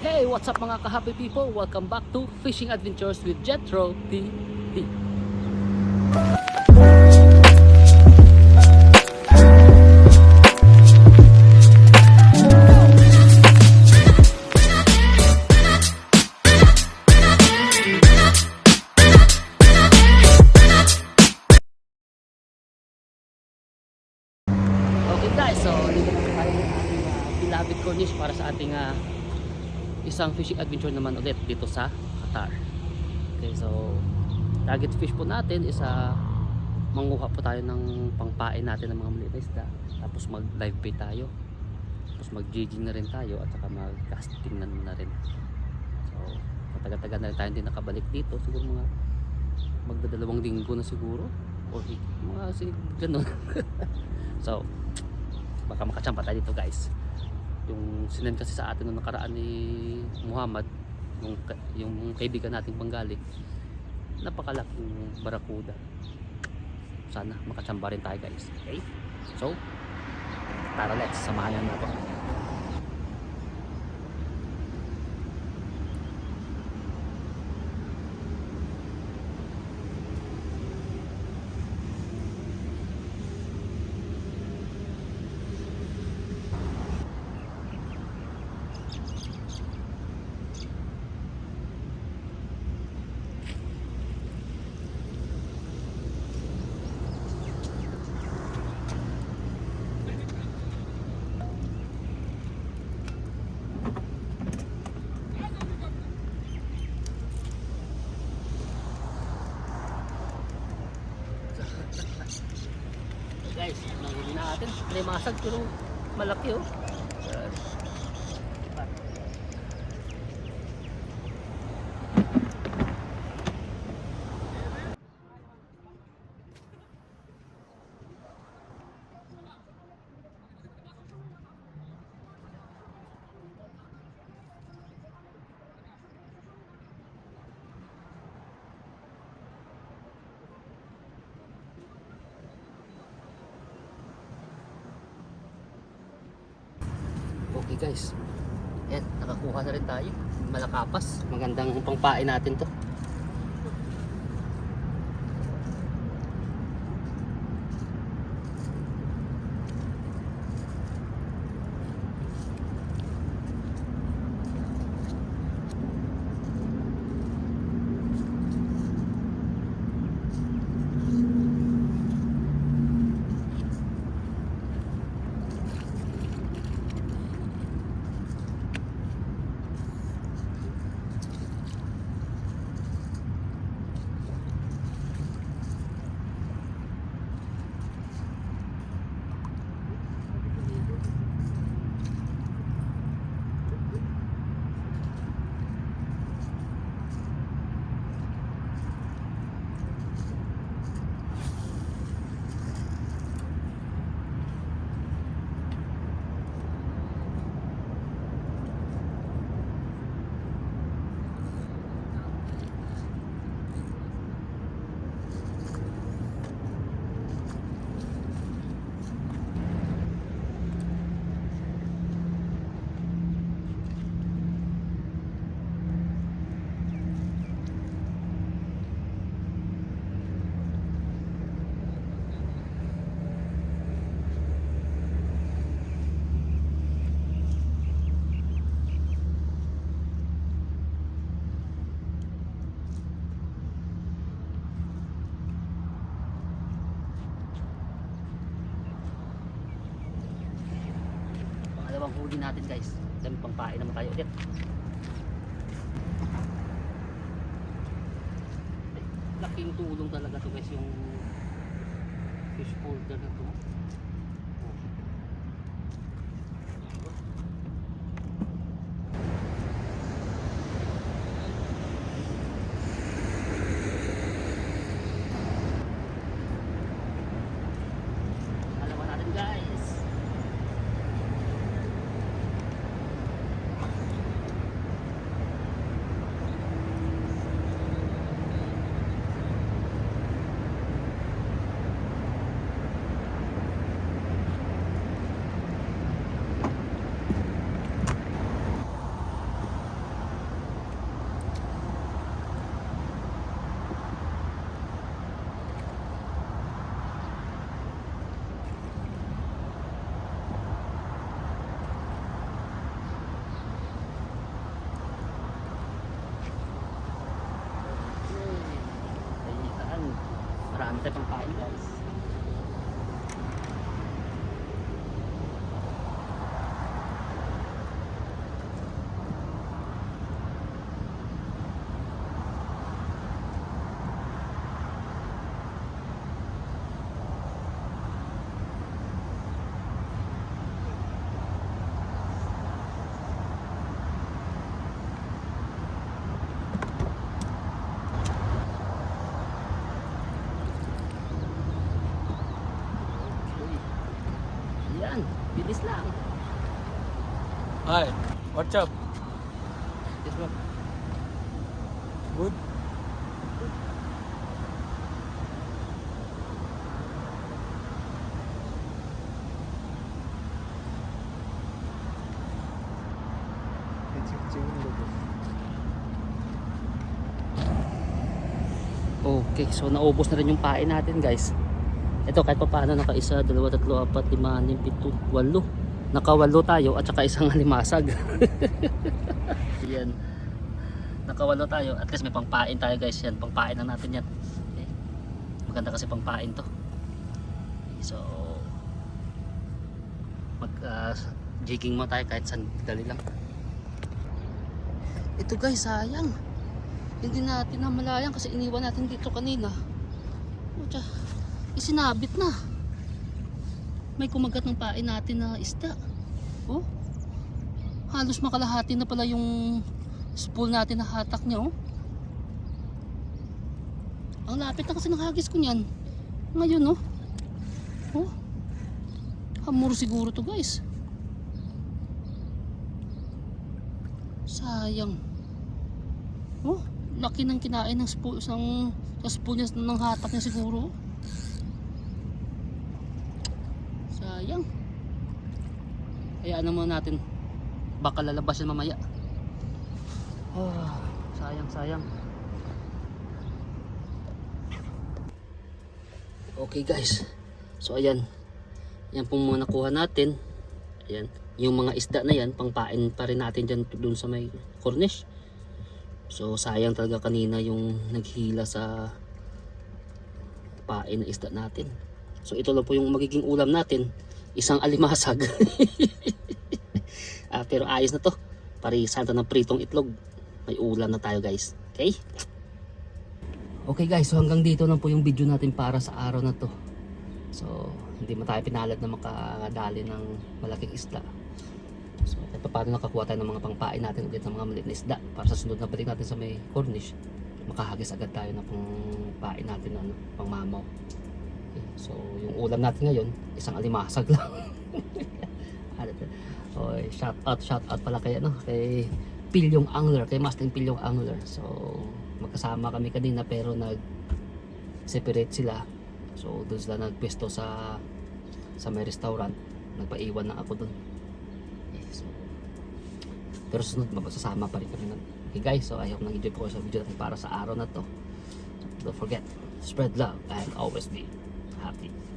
Hey, what's up mga ka-happy people? Welcome back to Fishing Adventures with Jetro TV. Okay guys, so dito na tayo ng ating uh, beloved cornish para sa ating ah, isang fishing adventure naman ulit dito sa Qatar. Okay, so target fish po natin is ah, manguha po tayo ng pangpain natin ng mga maliit na isda. Tapos mag live bait tayo. Tapos mag jigging na rin tayo at saka mag casting na, na rin. So matagal-tagal na rin tayo hindi nakabalik dito. Siguro mga magdadalawang linggo na siguro. Or mga sig ganun. so baka makachampa tayo dito guys yung sinend kasi sa atin nung nakaraan ni Muhammad yung, yung kaibigan nating Bengali napakalaking barakuda sana makachamba rin tayo guys. Okay? So tara let's samahan na ako guys nahuli na masag pero malaki oh. Guys. Yan, nakakuha na rin tayo. Malakapas. Magandang pangpain natin to. Pangalawang huli natin guys. Dami pangpain naman tayo ulit. Laking tulong talaga to guys yung fish holder na to. Oh. Alaman natin guys. Tayo pang pain guys. Okay. Yan, bilis lang. Hi, what's up? Yes, ma'am. Good. Okay, so naubos na rin yung pain natin guys. Ito kahit pa paano naka-isa, dalawa, tatlo, apat, lima, anim, pito, walo. Nakawalo tayo at saka isang alimasag. yan. Nakawalo tayo. At least may pangpain tayo guys yan. Pangpain na natin yan. Okay. Maganda kasi pangpain to. So, mag uh, jigging mo tayo kahit saan dali lang. Ito guys, sayang hindi natin namalayan kasi iniwan natin dito kanina Pucha, isinabit na. May kumagat ng pain natin na isda. Oh. Halos makalahati na pala yung spool natin na hatak niya oh. Ang lapit na kasi ng hagis ko niyan. Ngayon oh. Oh. Hamur siguro to guys. Sayang. Oh laki ng kinain ng spoon ng sa spoon niya ng hatak niya siguro sayang. Hayaan naman natin. Baka lalabas yan mamaya. Oh, sayang sayang. Okay guys. So ayan. Yan pong mga nakuha natin. Ayan. Yung mga isda na yan pangpain pa rin natin dyan dun sa may cornish So sayang talaga kanina yung naghila sa pain na isda natin. So ito lang po yung magiging ulam natin. Isang alimasag. Ah, pero ayos na to. Parisan to ng pritong itlog. May ulam na tayo guys. Okay? Okay guys, so hanggang dito lang po yung video natin para sa araw na to. So hindi mo tayo pinalad na makadali ng malaking isda. So, pa paano nakakuha tayo ng mga pangpain natin ulit ng mga maliit na isda para sa sunod na balik natin sa may cornish makahagis agad tayo ng pangpain natin na ano, pangmamaw. So yung ulam natin ngayon isang alimasag lang. Okay, shout out shout out pala kay ano kay Pilyong Angler kay Master Pilyong Angler. So magkasama kami kanina pero nag separate sila. So doon sila nagpwesto sa sa may restaurant. Nagpaiwan na ako doon Okay, so, pero sunod mapasasama pa rin kami nun. Okay guys, so I hope nag-enjoy po kayo sa video natin para sa araw na to. So, don't forget, spread love and always be happy.